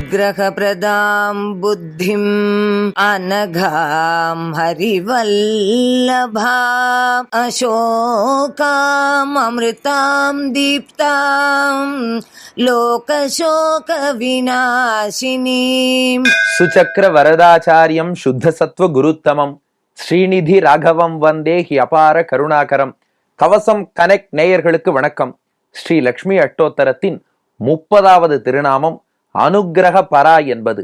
అనుగ్రహప్రదాం బుద్ధిం అనఘాం హరివల్లభా అశోకామృతాం దీప్తాం లోకశోక వినాశిని సుచక్ర వరదాచార్యం శుద్ధ సత్వ గురుత్తమం ஸ்ரீநிதி ராகவம் வந்தே ஹி அபார கருணாகரம். கவசம் கனெக்ட் நேயர்களுக்கு வணக்கம். ஸ்ரீ லக்ஷ்மி அட்டோத்தரத்தின் முப்பதாவது திருநாமம் அனுக்கிரக பரா என்பது.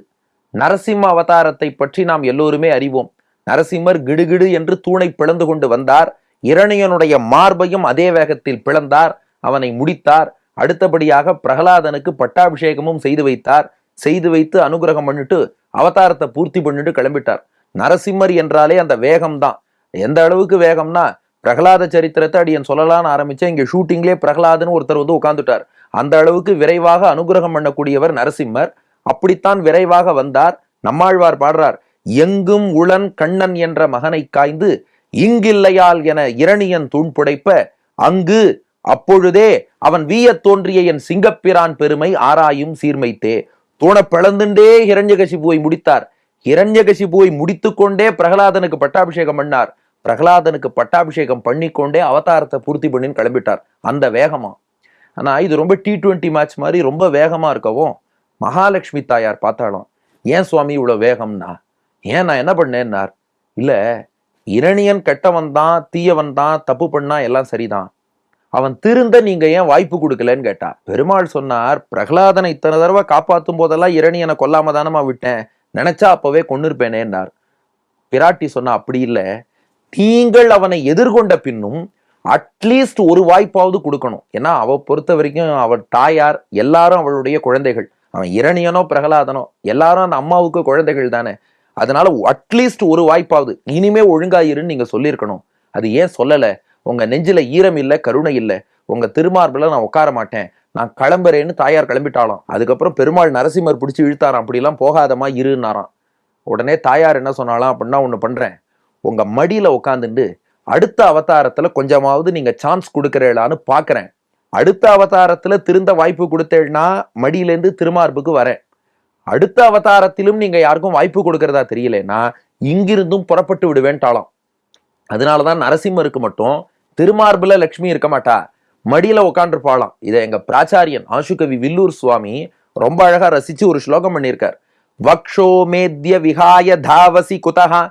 நரசிம்ம அவதாரத்தை பற்றி நாம் எல்லோருமே அறிவோம். நரசிம்மர் கிடுகிடு என்று தூணை பிளந்து கொண்டு வந்தார். இரணியனுடைய மார்பையும் அதே வேகத்தில் பிளந்தார். அவனை முடித்தார். அடுத்தபடியாக பிரகலாதனுக்கு பட்டாபிஷேகமும் செய்து வைத்தார். செய்து வைத்து அனுகிரகம் பண்ணிட்டு அவதாரத்தை பூர்த்தி பண்ணிட்டு கிளம்பிட்டார். நரசிம்மர் என்றாலே அந்த வேகம்தான். எந்த அளவுக்கு வேகம்னா பிரகலாத சரித்திரத்தை அடியன் சொல்லலாம்னு ஆரம்பிச்சேன் இங்க ஷூட்டிங்லேயே பிரகலாதன்னு ஒருத்தர் வந்து உட்காந்துட்டார் அந்த அளவுக்கு விரைவாக அனுகிரகம் பண்ணக்கூடியவர் நரசிம்மர். அப்படித்தான் விரைவாக வந்தார் நம்மாழ்வார் பாடுறார் எங்கும் உளன் கண்ணன் என்ற மகனை காய்ந்து இங்கில்லையால் என இரணியன் தூண் புடைப்ப அங்கு அப்பொழுதே அவன் வீயத் தோன்றிய என் சிங்கப்பிரான் பெருமை ஆராயும் சீர்மைத்தே. தூண பிளந்துண்டே ஹிரண்யகசிபுவை முடித்தார். ஹிரண்யகசிபுவை முடித்துக்கொண்டே பிரகலாதனுக்கு பட்டாபிஷேகம் பண்ணார். பிரகலாதனுக்கு பட்டாபிஷேகம் பண்ணிக்கொண்டே அவதாரத்தை பூர்த்தி பண்ணின்னு கிளம்பிட்டார். அந்த வேகமா. ஆனா இது ரொம்ப டி டுவெண்ட்டி மேட்ச் மாதிரி ரொம்ப வேகமா இருக்கவும் மகாலட்சுமி தாயார் பார்த்தாலும் ஏன் சுவாமி இவ்வளோ வேகம்னா? ஏன் நான் என்ன பண்ணேன்னார்? இல்லை இரணியன் கெட்டவன் தான் தீயவன் தான் தப்பு பண்ணா எல்லாம் சரிதான். அவன் திருந்த நீங்க ஏன் வாய்ப்பு கொடுக்கலன்னு கேட்டா. பெருமாள் சொன்னார் பிரகலாதனை இத்தனை தடவை காப்பாற்றும் போதெல்லாம் இரணியனை கொல்லாம தானமா விட்டேன். நினைச்சா அப்பவே கொன்னிருப்பேனேன்னார் பிராட்டி சொன்னா அப்படி இல்லை. நீங்கள் அவனை எதிர்கொண்ட பின்னும் அட்லீஸ்ட் ஒரு வாய்ப்பாவது கொடுக்கணும். ஏன்னா அவ பொறுத்த வரைக்கும் அவள் தாயார் எல்லாரும் அவளுடைய குழந்தைகள். அவன் இரணியனோ பிரகலாதனோ எல்லாரும் அந்த அம்மாவுக்கு குழந்தைகள் தானே. அதனால அட்லீஸ்ட் ஒரு வாய்ப்பாவது. இனிமே ஒழுங்காயிருன்னு நீங்க சொல்லியிருக்கணும். அது ஏன் சொல்லலை? உங்க நெஞ்சில ஈரம் இல்லை கருணை இல்லை. உங்க திருமார்பில் நான் உட்கார மாட்டேன். நான் கிளம்புறேன்னு தாயார் கிளம்பிட்டாலாம் அதுக்கப்புறம் பெருமாள் நரசிம்மர் பிடிச்சி இழுத்தாராம். அப்படிலாம் போகாதமா இருன்னாராம். உடனே தாயார் என்ன சொன்னாலாம் அப்படின்னா ஒன்று பண்ணுறேன் உங்கள் மடியில் உட்காந்துட்டு அடுத்த அவதாரத்தில் கொஞ்சமாவது நீங்கள் சான்ஸ் கொடுக்கறேளான்னு பார்க்குறேன் அடுத்த அவதாரத்தில் திருந்த வாய்ப்பு கொடுத்தேன்னா மடியிலேருந்து திருமார்புக்கு வரேன். அடுத்த அவதாரத்திலும் நீங்கள் யாருக்கும் வாய்ப்பு கொடுக்கறதா தெரியலன்னா இங்கிருந்தும் புறப்பட்டு விடுவேன்ட்டாலாம் அதனாலதான் நரசிம்மருக்கு மட்டும் திருமார்பில் லக்ஷ்மி இருக்க மாட்டா. மடியில் உட்காந்துருப்பாளாம் இதை எங்கள் பிராச்சாரியன் ஆஷுகவி வில்லூர் சுவாமி ரொம்ப அழகாக ரசித்து ஒரு ஸ்லோகம் பண்ணியிருக்கார். வக்ஷோ மேத்ய விகாய தாவசி குதஹா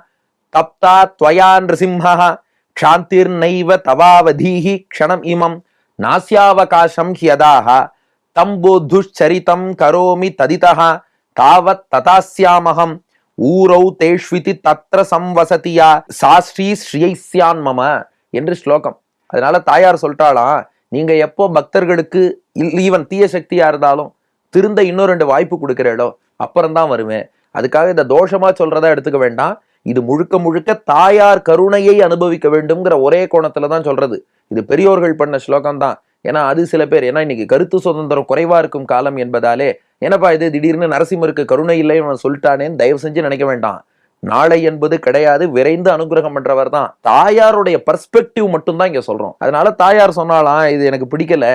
தப்தா துவயா நிருசிம்ஹா க்ஷாந்திர் நைவ தவாவதீஹி க்ஷணம் இமம் நாசியாவகாசம் ஹியதாஹா தம்போதுஷ்சரிதம் கரோமி ததிதா தாவத் ததாஸ்யாமகம் ஊரௌ தேஷ்விதி தத்ர சம்வசதியா சாஸ்ரீ ஸ்ரீயைஸ்யான் மம என்று ஸ்லோகம். அதனால தாயார் சொல்லிட்டாலாம் நீங்கள் எப்போ பக்தர்களுக்கு ஈவன் தீய சக்தியாக இருந்தாலும் திருந்த இன்னும் ரெண்டு வாய்ப்பு கொடுக்கிறேடோ அப்புறம்தான் வருவேன் அதுக்காக இந்த தோஷமாக சொல்கிறதா எடுத்துக்க வேண்டாம். இது முழுக்க முழுக்க தாயார் கருணையை அனுபவிக்க வேண்டும்ங்கிற ஒரே கோணத்தில் தான் சொல்கிறது இது பெரியோர்கள் பண்ண ஸ்லோகம் தான் ஏன்னா அது சில பேர் ஏன்னா இன்னைக்கு கருத்து சுதந்திரம் குறைவாக இருக்கும் காலம் என்பதாலே என்னப்பா இது திடீர்னு நரசிம்மருக்கு கருணை இல்லைன்னு சொல்லிட்டானேன்னு தயவு செஞ்சு நினைக்க வேண்டாம். நாளை என்பது கிடையாது விரைந்து அனுகிரகம் பண்றவர் தான் தாயாருடைய பர்ஸ்பெக்டிவ் மட்டும்தான் இங்க சொல்றோம். அதனால தாயார் சொன்னாலாம் இது எனக்கு பிடிக்கல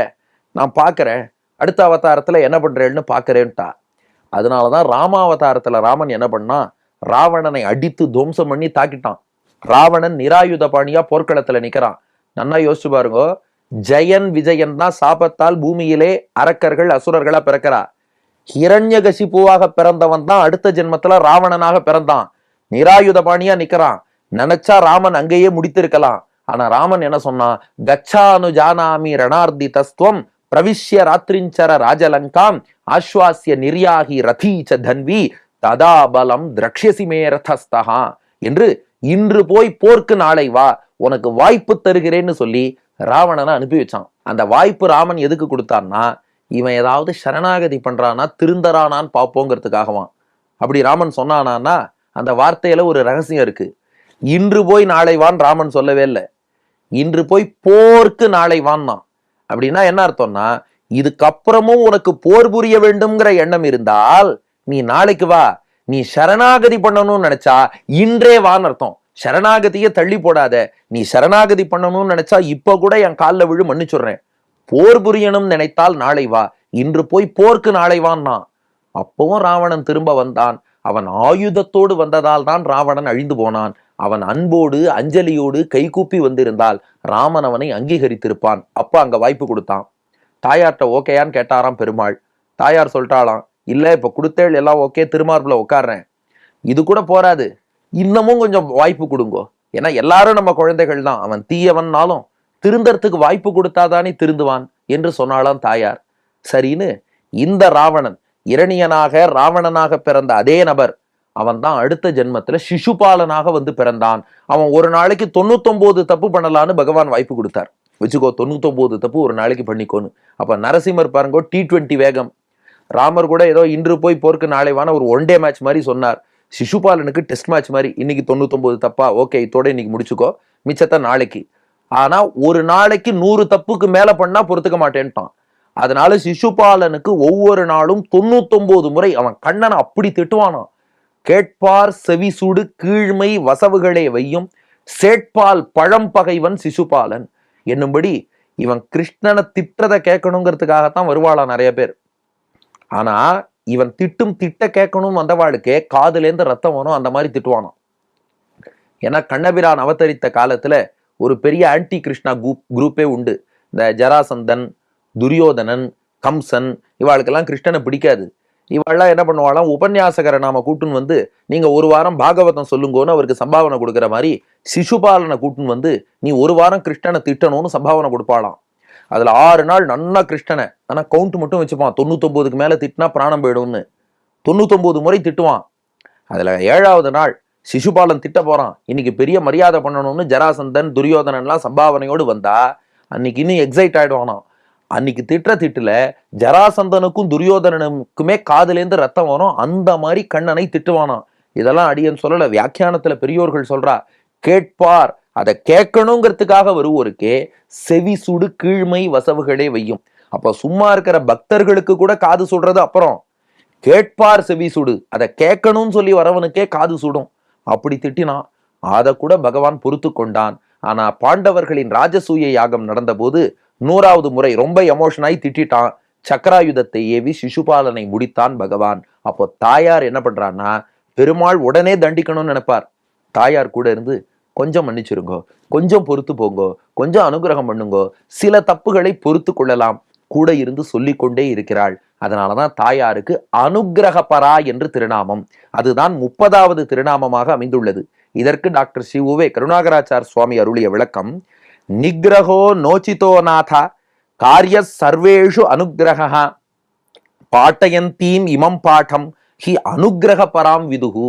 நான் பார்க்குறேன் அடுத்த அவதாரத்துல என்ன பண்றேன்னு பாக்குறேன்ட்டா. அதனாலதான் ராமாவதாரத்துல ராமன் என்ன பண்ணா ராவணனை அடித்து துவம்சம் பண்ணி தாக்கிட்டான். ராவணன் நிராயுத பாணியா போர்க்களத்துல நிக்கிறான். நன்னா யோசிச்சு பாருங்க ஜெயன் விஜயன் தான் சாபத்தால் பூமியிலே அரக்கர்கள் அசுரர்களா பிறக்கிறா. ஹிரண்யகசிப்புவாக பிறந்தவன் தான் அடுத்த ஜென்மத்துல ராவணனாக பிறந்தான். நிராயுதபாணியா நிக்கிறான் நினைச்சா ராமன் அங்கேயே முடித்திருக்கலாம். ஆனா ராமன் என்ன சொன்னான் கச்சானு ஜானாமி ரணார்த்தி தஸ்துவம் பிரவிஷ்ய ராத்திரிஞ்சர ராஜலங்காம் ஆஸ்வாசிய நிர்யாகி ரதீச்ச தன்வி ததா பலம் திரக்ஷசிமே ரதஸ்தகா என்று இன்று போய் போர்க்கு நாளை வா உனக்கு வாய்ப்பு தருகிறேன்னு சொல்லி ராவணனை அனுப்பி வச்சான். அந்த வாய்ப்பு ராமன் எதுக்கு கொடுத்தான்னா இவன் ஏதாவது சரணாகதி பண்றானா திருந்தரானான்னு பார்ப்போங்கிறதுக்காகவான் அப்படி ராமன் சொன்னானா அந்த வார்த்தையில ஒரு ரகசியம் இருக்கு. இன்று போய் நாளை வான் ராமன் சொல்லவே இல்லை. இன்று போய் போர்க்கு நாளை வான்னான் அப்படின்னா என்ன அர்த்தம்னா இதுக்கப்புறமும் உனக்கு போர் புரிய வேண்டும்ங்கிற எண்ணம் இருந்தால் நீ நாளைக்கு வா நீ சரணாகதி பண்ணணும்னு நினைச்சா இன்றே வான்னு அர்த்தம். சரணாகதியை தள்ளி போடாத. நீ சரணாகதி பண்ணணும்னு நினைச்சா இப்ப கூட என் கால்ல விழு மன்னிச்சுடுறேன் போர் புரியணும் நினைத்தால் நாளை வா. இன்று போய் போர்க்கு நாளை வான்னா அப்பவும் ராவணன் திரும்ப வந்தான். அவன் ஆயுதத்தோடு வந்ததால் தான் ராவணன் அழிந்து போனான். அவன் அன்போடு அஞ்சலியோடு கைகூப்பி வந்திருந்தால் ராமன் அவனை அங்கீகரித்திருப்பான். அப்பா அங்க வாய்ப்பு கொடுத்தான். தாயார்கிட்ட ஓகேயான்னு கேட்டாராம் பெருமாள். தாயார் சொல்லிட்டாளாம் இல்ல இப்ப கொடுத்தேள் எல்லாம் ஓகே திருமார்புல உட்காடுறேன் இது கூட போராது இன்னமும் கொஞ்சம் வாய்ப்பு கொடுங்கோ. ஏன்னா எல்லாரும் நம்ம குழந்தைகள் தான். அவன் தீயவன்னாலும் திருந்தறதுக்கு வாய்ப்பு கொடுத்தாதானே திருந்துவான் என்று சொன்னாலாம் தாயார். சரின்னு இந்த ராவணன் இரணியனாக ராவணனாக பிறந்த அதே நபர் அவன் தான் அடுத்த ஜென்மத்துல சிசுபாலனாக வந்து பிறந்தான். அவன் ஒரு நாளைக்கு தொண்ணூத்தொன்பது தப்பு பண்ணலான்னு பகவான் வாய்ப்பு கொடுத்தார். வச்சுக்கோ தொண்ணூத்தொன்பது தப்பு ஒரு நாளைக்கு பண்ணிக்கோன்னு. அப்ப நரசிம்மர் பாருங்கோ டி டுவெண்ட்டி வேகம். ராமர் கூட ஏதோ இன்று போய் போர்க்கு நாளை வான ஒரு ஒன் டே மேட்ச் மாதிரி சொன்னார். சிசுபாலனுக்கு டெஸ்ட் மேட்ச் மாதிரி இன்னைக்கு தொண்ணூத்தொன்பது தப்பா? ஓகே இதோட இன்னைக்கு முடிச்சுக்கோ. மிச்சத்தை நாளைக்கு. ஆனா ஒரு நாளைக்கு நூறு தப்புக்கு மேல பண்ணா பொறுத்துக்க மாட்டேன்ட்டான். அதனால சிசுபாலனுக்கு ஒவ்வொரு நாளும் தொண்ணூத்தொன்பது முறை அவன் கண்ணனை அப்படி திட்டுவானான் கேட்பார் செவி சுடு கீழ்மை வசவுகளே வையும் சேட்பால் பழம் பகைவன் சிசுபாலன் என்னும்படி இவன் கிருஷ்ணனை திட்டதை கேட்கணுங்கிறதுக்காகத்தான் வருவாளா நிறைய பேர். ஆனா இவன் திட்டும் திட்ட கேட்கணும் வந்தவாளுக்கே காதுலேருந்து ரத்தம் வரும் அந்த மாதிரி திட்டுவானான் ஏன்னா கண்ணபிரான் அவதரித்த காலத்துல ஒரு பெரிய ஆன்டி கிருஷ்ணா குரூப் குரூப்பே உண்டு. இந்த ஜராசந்தன் துரியோதனன் கம்சன் இவாளுக்கெல்லாம் கிருஷ்ணனை பிடிக்காது. இவாள்லாம் என்ன பண்ணுவாளாம்? உபன்யாசகரை நாம கூட்டுன்னு வந்து நீங்க ஒரு வாரம் பாகவதம் சொல்லுங்கன்னு அவருக்கு சம்பாவனை கொடுக்குற மாதிரி சிசுபாலனை கூட்டுன்னு வந்து நீ ஒரு வாரம் கிருஷ்ணனை திட்டணும்னு சம்பாவனை கொடுப்பாளாம். அதுல ஆறு நாள் நன்னா கிருஷ்ணனை. ஆனா கவுண்ட் மட்டும் வச்சுப்பான். தொண்ணூத்தொன்பதுக்கு மேல திட்டினா பிராணம் போயிடும்னு. தொண்ணூத்தொன்பது முறை திட்டுவான். அதுல ஏழாவது நாள் சிசுபாலன் திட்ட போறான். இன்னைக்கு பெரிய மரியாதை பண்ணணும்னு ஜராசந்தன் துரியோதனன்லாம் சம்பாவனையோடு வந்தா அன்னைக்கு இன்னும் எக்ஸைட் ஆயிடுவானாம். அன்னைக்கு திட்ட திட்டுல ஜராசந்தனுக்கும் துரியோதனனுக்குமே காதுலேருந்து ரத்தம் வரும். அந்த மாதிரி கண்ணனை திட்டுவானாம். இதெல்லாம் அடியன் சொல்லல வியாக்கியானத்துல பெரியோர்கள் சொல்றா கேட்பார் அதை கேட்கணுங்கிறதுக்காக வருவோருக்கே செவி சுடு கீழ்மை வசவுகளே வையும். அப்ப சும்மா இருக்கிற பக்தர்களுக்கு கூட காது சுடுறது அப்புறம் கேட்பார் செவி சுடு அதை கேட்கணும்னு சொல்லி வரவனுக்கே காது சுடும். அப்படி திட்டினான். அதை கூட பகவான் பொறுத்து கொண்டான். ஆனா பாண்டவர்களின் ராஜசூய யாகம் நடந்தபோது நூறாவது முறை ரொம்ப எமோஷனாய் திட்டிட்டான். சக்கராயுதத்தை ஏவி சிசுபாலனை முடித்தான் பகவான். அப்போ தாயார் என்ன பண்றான்னா பெருமாள் உடனே தண்டிக்கணும்னு நினைப்பார். தாயார் கூட இருந்து கொஞ்சம் மன்னிச்சிருங்கோ கொஞ்சம் பொறுத்து போங்கோ கொஞ்சம் அனுகிரகம் பண்ணுங்கோ சில தப்புகளை பொறுத்து கொள்ளலாம். கூட இருந்து சொல்லிக்கொண்டே இருக்கிறாள். அதனாலதான் தாயாருக்கு அனுகிரகபரா என்று திருநாமம். அதுதான் முப்பதாவது திருநாமமாக அமைந்துள்ளது. இதற்கு டாக்டர் சிவுவே கருணாகராச்சார் சுவாமி அருளிய விளக்கம் நிகிரகோ நோச்சிதோ நாதா காரிய சர்வேஷு அனுக்கிரகா பாட்டயந்தீம் இமம் பாட்டம் ஹி அனுக்கிரக பராம் விதுகு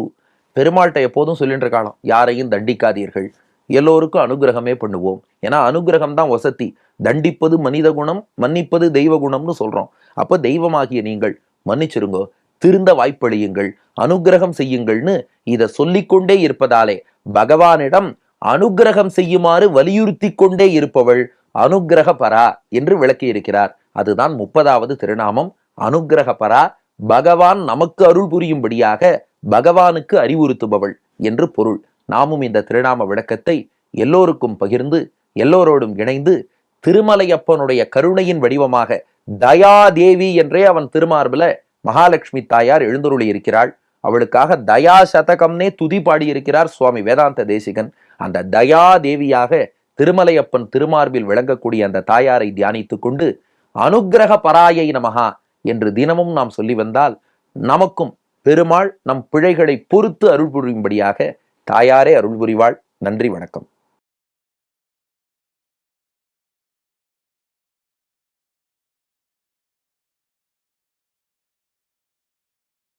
பெருமாள்கிட்ட எப்போதும் சொல்லிட்டு இருக்காளாம் யாரையும் தண்டிக்காதீர்கள் எல்லோருக்கும் அனுகிரகமே பண்ணுவோம். ஏன்னா அனுகிரகம் தான் வசதி. தண்டிப்பது மனித குணம் மன்னிப்பது தெய்வ குணம்னு சொல்றோம். அப்போ தெய்வமாகிய நீங்கள் மன்னிச்சிருங்கோ திருந்த வாய்ப்பளியுங்கள் அனுகிரகம் செய்யுங்கள்னு இதை சொல்லிக்கொண்டே இருப்பதாலே பகவானிடம் அனுகிரகம் செய்யுமாறு வலியுறுத்தி கொண்டே இருப்பவள் அனுகிரக பரா என்று விளக்கியிருக்கிறார். அதுதான் முப்பதாவது திருநாமம். அனுகிரக பரா பகவான் நமக்கு அருள் புரியும்படியாக பகவானுக்கு அறிவுறுத்துபவள் என்று பொருள். நாமும் இந்த திருநாம விளக்கத்தை எல்லோருக்கும் பகிர்ந்து எல்லோரோடும் இணைந்து திருமலையப்பனுடைய கருணையின் வடிவமாக தயாதேவி என்றே அவன் திருமார்பில மகாலட்சுமி தாயார் எழுந்தருளி இருக்கிறாள் அவளுக்காக தயா சதகம்னே துதி பாடியிருக்கிறார் சுவாமி வேதாந்த தேசிகன். அந்த தயா தேவியாக திருமலையப்பன் திருமார்பில் விளங்கக்கூடிய அந்த தாயாரை தியானித்துக் கொண்டு அனுக்கிரக பராயை நமகா என்று தினமும் நாம் சொல்லி வந்தால் நமக்கும் பெருமாள் நம் பிழைகளை பொறுத்து அருள் புரியும்படியாக தாயாரே அருள் புரிவாள். நன்றி வணக்கம்.